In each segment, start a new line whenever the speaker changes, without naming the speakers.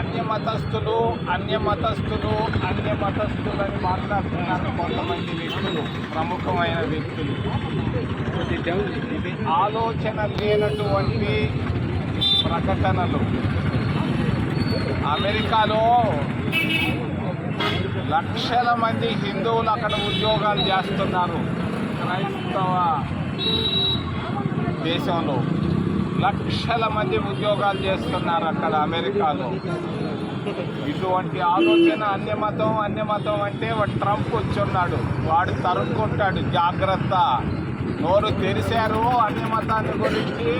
అన్య మతస్థులు అన్య మతస్థులు అన్య మతస్థులు అని మాట్లాడుతున్నారు కొంతమంది వ్యక్తులు ప్రముఖమైన వ్యక్తులు. ఆలోచన లేనటువంటి ప్రకటనలు. అమెరికాలో లక్షల మంది హిందువులు అక్కడ ఉద్యోగాలు చేస్తున్నారు. క్రైస్తవ దేశంలో. లక్షల మంది ఉద్యోగాలు చేస్తున్నారు అక్కడ అమెరికాలో. ఇటువంటి ఆలోచన అన్యమతం అన్యమతం అంటే వాడు ట్రంప్ వచ్చున్నాడు. వాడు తరుక్కుంటాడు జాగ్రత్త. నోరు తెరిశారు అన్యమతాన్ని గురించి.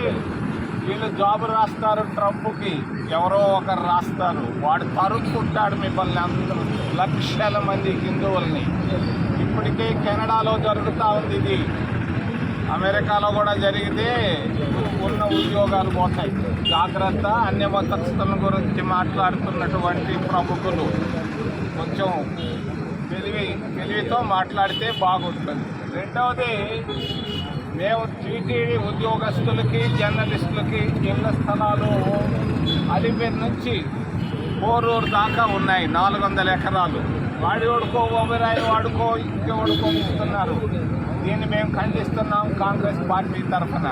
వీళ్ళు జాబ్ రాస్తారు ట్రంప్కి. ఎవరో ఒకరు రాస్తారు. వాడు తరుక్కుంటాడు మిమ్మల్ని అందరూ లక్షల మంది హిందువుల్ని. ఇప్పటికే కెనడాలో జరుగుతూ ఉంది ఇది. అమెరికాలో కూడా జరిగితే ఉన్న ఉద్యోగాలు పోతాయి. జాగ్రత్త అన్య మతస్థుల గురించి మాట్లాడుతున్నటువంటి ప్రముఖులు. కొంచెం తెలివి తెలివితో మాట్లాడితే బాగుంటుంది. రెండవది మేము టీటీడీ ఉద్యోగస్తులకి జర్నలిస్టులకి ఇళ్ళ స్థలాలు అలిపేరు నుంచి కోరూరు దాకా ఉన్నాయి నాలుగు వందల ఎకరాలు. వాడి వాడుకో ఓబరాయి వాడుకో ఇంకే వాడుకో ఇస్తున్నారు దీన్ని మేము ఖండిస్తున్నాం కాంగ్రెస్ పార్టీ తరఫున.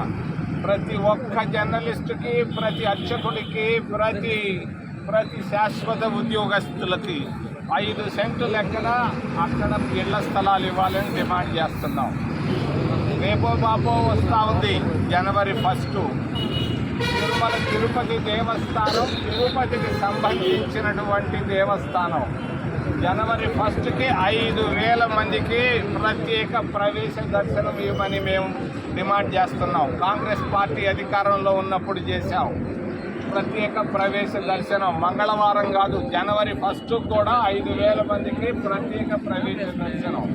ప్రతి ఒక్క జర్నలిస్టుకి ప్రతి అర్చకుడికి ప్రతి ప్రతి శాశ్వత ఉద్యోగస్తులకి ఐదు సెంట్లు లెక్కన అక్కడ ఇళ్ళ స్థలాలు ఇవ్వాలని డిమాండ్ చేస్తున్నాం. రేపో బాపో వస్తూ ఉంది జనవరి ఫస్ట్. తిరుమల తిరుపతి దేవస్థానం తిరుపతికి సంబంధించినటువంటి దేవస్థానం. జనవరి ఫస్ట్కి ఐదు వేల మందికి ప్రత్యేక ప్రవేశ దర్శనం ఇవ్వమని మేము డిమాండ్ చేస్తున్నాం. కాంగ్రెస్ పార్టీ అధికారంలో ఉన్నప్పుడు చేశాం. ప్రత్యేక ప్రవేశ దర్శనం మంగళవారం కాదు జనవరి ఫస్ట్ కూడా ఐదు వేల మందికి ప్రత్యేక ప్రవేశ దర్శనం.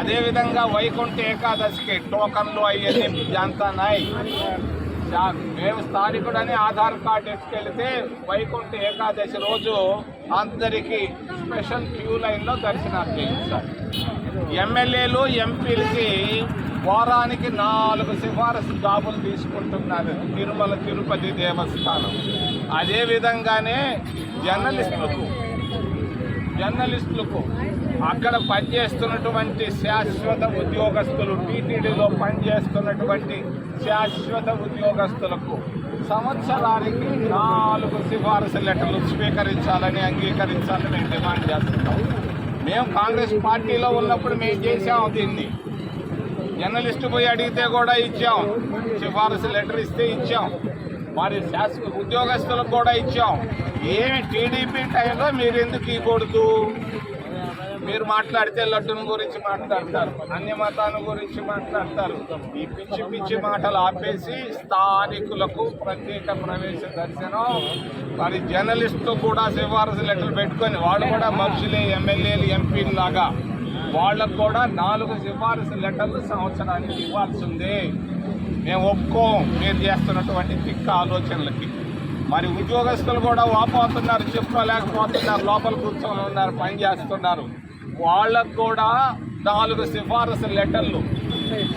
అదేవిధంగా వైకుంఠ ఏకాదశికి టోకన్లు అయ్యేది జాంతా నాయ్ మేము స్థానికుడని ఆధార్ కార్డు ఎత్తుకెళ్తే వైకుంఠ ఏకాదశి రోజు అందరికీ స్పెషల్ క్యూ లైన్లో దర్శనాలు చేయించాలి. ఎమ్మెల్యేలు ఎంపీలకి వారానికి నాలుగు సిఫారసు జాబులు తీసుకుంటున్నారు తిరుమల తిరుపతి దేవస్థానం. అదేవిధంగానే జర్నలిస్టులకు జర్నలిస్టులకు అక్కడ పనిచేస్తున్నటువంటి శాశ్వత ఉద్యోగస్తులు టీటీడీలో పనిచేస్తున్నటువంటి శాశ్వత ఉద్యోగస్తులకు సంవత్సరానికి నాలుగు సిఫారసు లెటర్లు స్వీకరించాలని అంగీకరించాలని మేము డిమాండ్ చేస్తున్నాం. మేము కాంగ్రెస్ పార్టీలో ఉన్నప్పుడు మేము చేసాము దీన్ని. జర్నలిస్ట్ పోయి అడిగితే కూడా ఇచ్చాం. సిఫారసు లెటర్ ఇస్తే ఇచ్చాం. మరి శాశ్వత ఉద్యోగస్తులకు కూడా ఇచ్చాం. ఏమి టీడీపీ టైంలో మీరు ఎందుకు ఇవ్వకూడదు మీరు మాట్లాడితే లడ్డును గురించి మాట్లాడతారు అన్య మతాన్ని గురించి మాట్లాడతారు. ఈ పిచ్చి పిచ్చి మాటలు ఆపేసి స్థానికులకు ప్రత్యేక ప్రవేశ దర్శనం. మరి జర్నలిస్టు కూడా సిఫారసు లెటర్లు పెట్టుకొని వాళ్ళు కూడా మనుషులే ఎమ్మెల్యేలు ఎంపీలు లాగా. వాళ్ళకు కూడా నాలుగు సిఫారసు లెటర్లు సంవత్సరానికి ఇవ్వాల్సిందే. మేము ఒప్పుకోం మీరు చేస్తున్నటువంటి తిక్క ఆలోచనలకి. మరి ఉద్యోగస్తులు కూడా వాపోతున్నారు చెప్పుకోలేకపోతున్నారు లోపల కూర్చొని ఉన్నారు పని చేస్తున్నారు. వాళ్ళకు కూడా నాలుగు సిఫారసు లెటర్లు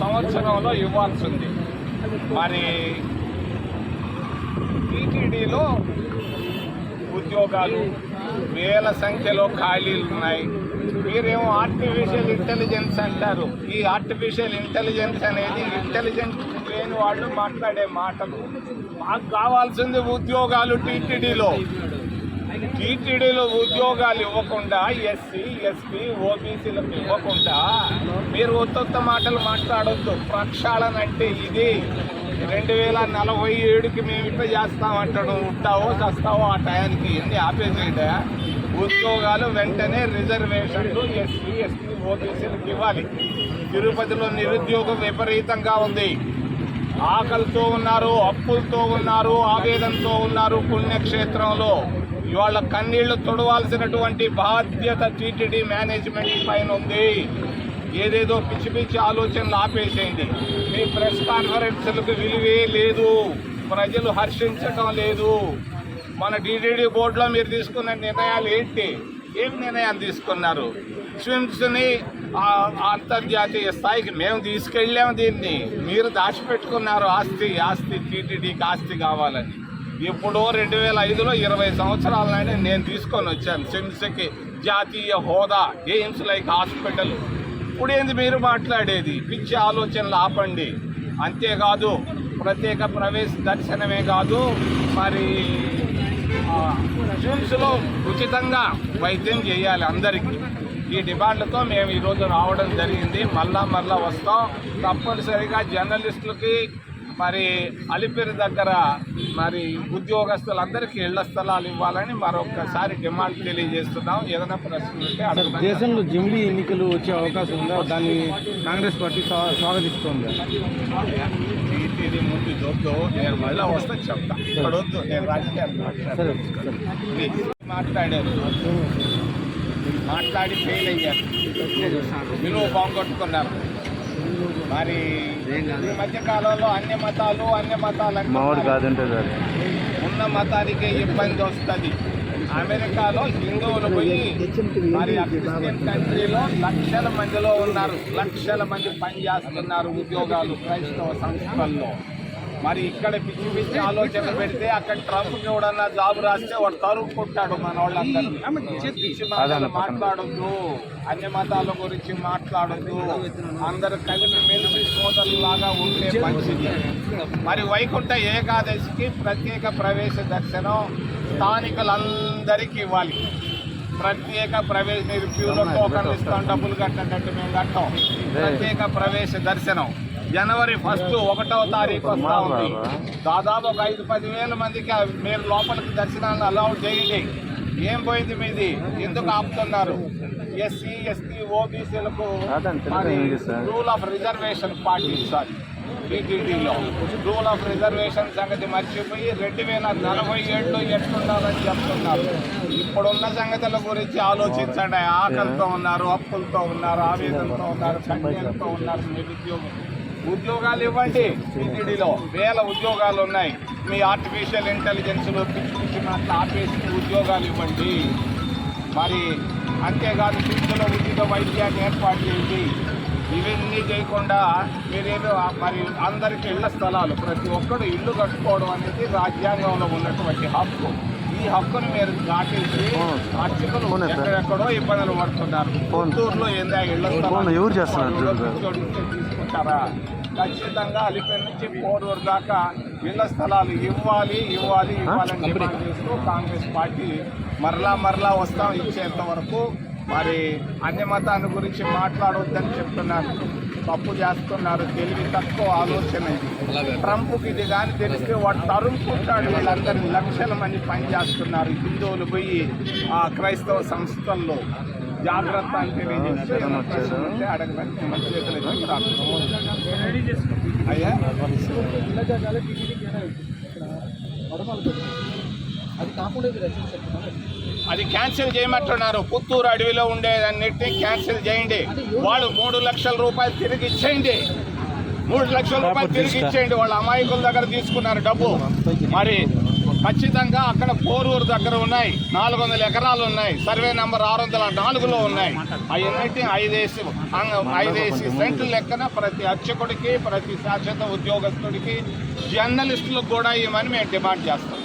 సంవత్సరంలో ఇవ్వాల్సింది. మరి టీటీడీలో ఉద్యోగాలు వేల సంఖ్యలో ఖాళీలు ఉన్నాయి. మీరేమో ఆర్టిఫిషియల్ ఇంటెలిజెన్స్ అంటారు. ఈ ఆర్టిఫిషియల్ ఇంటెలిజెన్స్ అనేది ఇంటెలిజెన్స్ లేని వాళ్ళు మాట్లాడే మాటలు. మాకు కావాల్సింది ఉద్యోగాలు టీటీడీలో. టీటీడీలో ఉద్యోగాలు ఇవ్వకుండా ఎస్సీ ఎస్టీ ఓబీసీలకు ఇవ్వకుండా మీరు ఉత్తొత్త మాటలు మాట్లాడొద్దు. ప్రక్షాళన అంటే ఇది. రెండు వేల నలభై ఏడుకి మేము ఇట్లా చేస్తామంటాడు ఉంటావో చస్తావో ఆ టయానికి ఎన్ని ఆపేసేయడా ఉద్యోగాలు వెంటనే రిజర్వేషన్లు ఎస్సీ ఎస్టీ ఓబీసీలకు ఇవ్వాలి. తిరుపతిలో నిరుద్యోగం విపరీతంగా ఉంది. ఆకలితో ఉన్నారు అప్పులతో ఉన్నారు ఆవేదనతో ఉన్నారు పుణ్యక్షేత్రంలో. ఇవాళ కన్నీళ్ళు తొడవాల్సినటువంటి బాధ్యత టీటీడీ మేనేజ్మెంట్ పైన ఉంది. ఏదేదో పిచ్చి పిచ్చి ఆలోచనలు ఆపేసేయండి. మీ ప్రెస్ కాన్ఫరెన్స్లకు విలువే లేదు. ప్రజలు హర్షించటం లేదు. మన టీటీడీ బోర్డులో మీరు తీసుకున్న నిర్ణయాలు ఏంటి? ఏం నిర్ణయాలు తీసుకున్నారు? స్విమ్స్ని అంతర్జాతీయ స్థాయికి మేము తీసుకెళ్ళాము దీన్ని. మీరు దాచిపెట్టుకున్నారు ఆస్తి ఆస్తి టీటీడీకి ఆస్తి కావాలని. ఇప్పుడు రెండు వేల ఐదులో ఇరవై సంవత్సరాల నాడే నేను తీసుకొని వచ్చాను. సిమ్స్కి జాతీయ హోదా ఎయిమ్స్ లైక్ హాస్పిటల్ ఇప్పుడు ఏంది మీరు మాట్లాడేది? పిచ్చి ఆలోచనలు ఆపండి. అంతేకాదు ప్రత్యేక ప్రవేశ దర్శనమే కాదు మరి జూమ్స్లో ఉచితంగా వైద్యం చేయాలి అందరికీ. ఈ డిమాండ్లతో మేము ఈరోజు రావడం జరిగింది. మళ్ళా మళ్ళా వస్తాం. తప్పనిసరిగా జర్నలిస్టులకి మరి అలిపిరి దగ్గర మరి ఉద్యోగస్తులందరికీ ఇళ్ళ స్థలాలు ఇవ్వాలని మరొకసారి డిమాండ్ తెలియజేస్తున్నాం. ఏదైనా ప్రశ్నలు ఉంటే
సార్
అడగండి.
దేశంలో జమిలీ ఎన్నికలు వచ్చే అవకాశం ఉందా? దాన్ని కాంగ్రెస్ పార్టీ స్వా- స్వాగతిస్తోంది?
ఇది ముందు చూద్దు నేను మళ్ళీ వస్తే చెప్తా. ఇక్కడ వద్దు నేను రాజకీయాలు. మాట్లాడారు. మాట్లాడి ఫెయిల్ అయ్యారు. విలువ బాగుంటున్నారు మరి ఈ మధ్య కాలంలో అన్ని మతాలు అన్ని మతాలు అంటున్నారు.
కాదంటే సార్
ఉన్న మతానికే ఇబ్బంది వస్తుంది. అమెరికాలో హిందువులు పోయి మరి క్రిస్టియన్ కంట్రీలో లక్షల మందిలో ఉన్నారు. లక్షల మంది పనిచేస్తున్నారు ఉద్యోగాలు క్రైస్తవ సంస్థల్లో. మరి ఇక్కడ పిచ్చి పిచ్చి ఆలోచన పెడితే అక్కడ ట్రంప్ ఎవడన్నా జాబ్ రాస్తే వాడు తరుక్కుంటాడు మన మాటలు మాట్లాడొద్దు. అన్ని మతాల గురించి మాట్లాడొద్దు. అందరు కలిపి మెలిసి సోదరులాగా ఉంటే మంచిది మరి వైకుంఠ ఏకాదశికి ప్రత్యేక ప్రవేశ దర్శనం స్థానికులందరికీ ఇవ్వాలి. ప్రత్యేక ప్రవేశ మీరు క్యూలో టోకన్లు ఇస్తాం డబ్బులు కట్టినట్టు మేము కట్టాం. ప్రత్యేక ప్రవేశ దర్శనం. జనవరి ఫస్ట్ ఒకటవ తారీఖు వస్తా ఉంది. దాదాపు ఒక ఐదు పదివేల మందికి ఆ మీరు లోపలికి దర్శనాన్ని అలౌ చేయండి. ఏం పోయింది మీది? ఎందుకు ఆపుతున్నారు? ఎస్సీ ఎస్టీ ఓబీసీలకు రూల్ ఆఫ్ రిజర్వేషన్ పాటించాలి. టీటీడీలో రూల్ ఆఫ్ రిజర్వేషన్ సంగతి మర్చిపోయి రెండు వేల నలభై ఏళ్ళు ఎట్లుండాలని చెప్తున్నారు. ఇప్పుడున్న సంగతుల గురించి ఆలోచించండి. ఆకలితో ఉన్నారు అప్పులతో ఉన్నారు ఆవేదనతో ఉన్నారు కన్యలతో ఉన్నారు నిరుద్యోగం ఉద్యోగాలు ఇవ్వండి టీటీడీలో వేల ఉద్యోగాలు ఉన్నాయి. మీ ఆర్టిఫిషియల్ ఇంటెలిజెన్స్లో పిచ్చి పిచ్చి మాటలు ఆపేసి ఉద్యోగాలు ఇవ్వండి. మరి అంతేకాదు శిక్షలో ఉచిత వైద్యాన్ని ఏర్పాటు చేయండి. ఇవన్నీ చేయకుండా మీరేదో మరి అందరికీ ఇళ్ళ స్థలాలు ప్రతి ఒక్కరు ఇల్లు కట్టుకోవడం అనేది రాజ్యాంగంలో ఉన్నటువంటి హక్కు. ఈ హక్కును మీరు దాటేసి అర్చకులు ఎక్కడెక్కడో ఇబ్బందులు పడుతున్నారు. పుత్తూరులో ఏందా
ఎవరు చేస్తున్నారు
తీసుకుంటారా? ఖచ్చితంగా అలిపేరు నుంచి పోరూరు దాకా ఇళ్ళ స్థలాలు ఇవ్వాలి ఇవ్వాలి ఇవ్వాలని డిమాండ్ చేస్తూ కాంగ్రెస్ పార్టీ మరలా మరలా వస్తాం ఇచ్చేంత వరకు. మరి అన్య మతాన్ని గురించి మాట్లాడవద్దని చెప్తున్నారు. తప్పు చేస్తున్నారు. తెలివి తక్కువ ఆలోచన ట్రంప్కి ఇది కానీ తెలిస్తే వాడు తరుముకుంటాడు వీళ్ళందరినీ లక్షల మంది పనిచేస్తున్నారు హిందువులు పోయి ఆ క్రైస్తవ సంస్థల్లో జాగ్రత్త అని తెలియజేస్తే అడగడానికి. అయ్యా? అది క్యాన్సిల్ చేయమంటున్నారు. పుత్తూరు అడవిలో ఉండేదన్నిటిని క్యాన్సిల్ చేయండి. వాళ్ళు మూడు లక్షల రూపాయలు తిరిగి ఇచ్చేయండి. మూడు లక్షల రూపాయలు తిరిగి ఇచ్చేయండి. వాళ్ళ అమాయకుల దగ్గర తీసుకున్నారు డబ్బు. మరి ఖచ్చితంగా అక్కడ పోరూరు దగ్గర ఉన్నాయి. నాలుగు వందల ఎకరాలు ఉన్నాయి. సర్వే నంబర్ ఆరు వందల నాలుగులో ఉన్నాయి. అవన్నిటి ఐదేసి ఐదేసి సెంట్లు లెక్కన ప్రతి అర్చకుడికి ప్రతి శాశ్వత ఉద్యోగస్తుడికి జర్నలిస్టులకు కూడా ఇవ్వమని మేము డిమాండ్ చేస్తాం.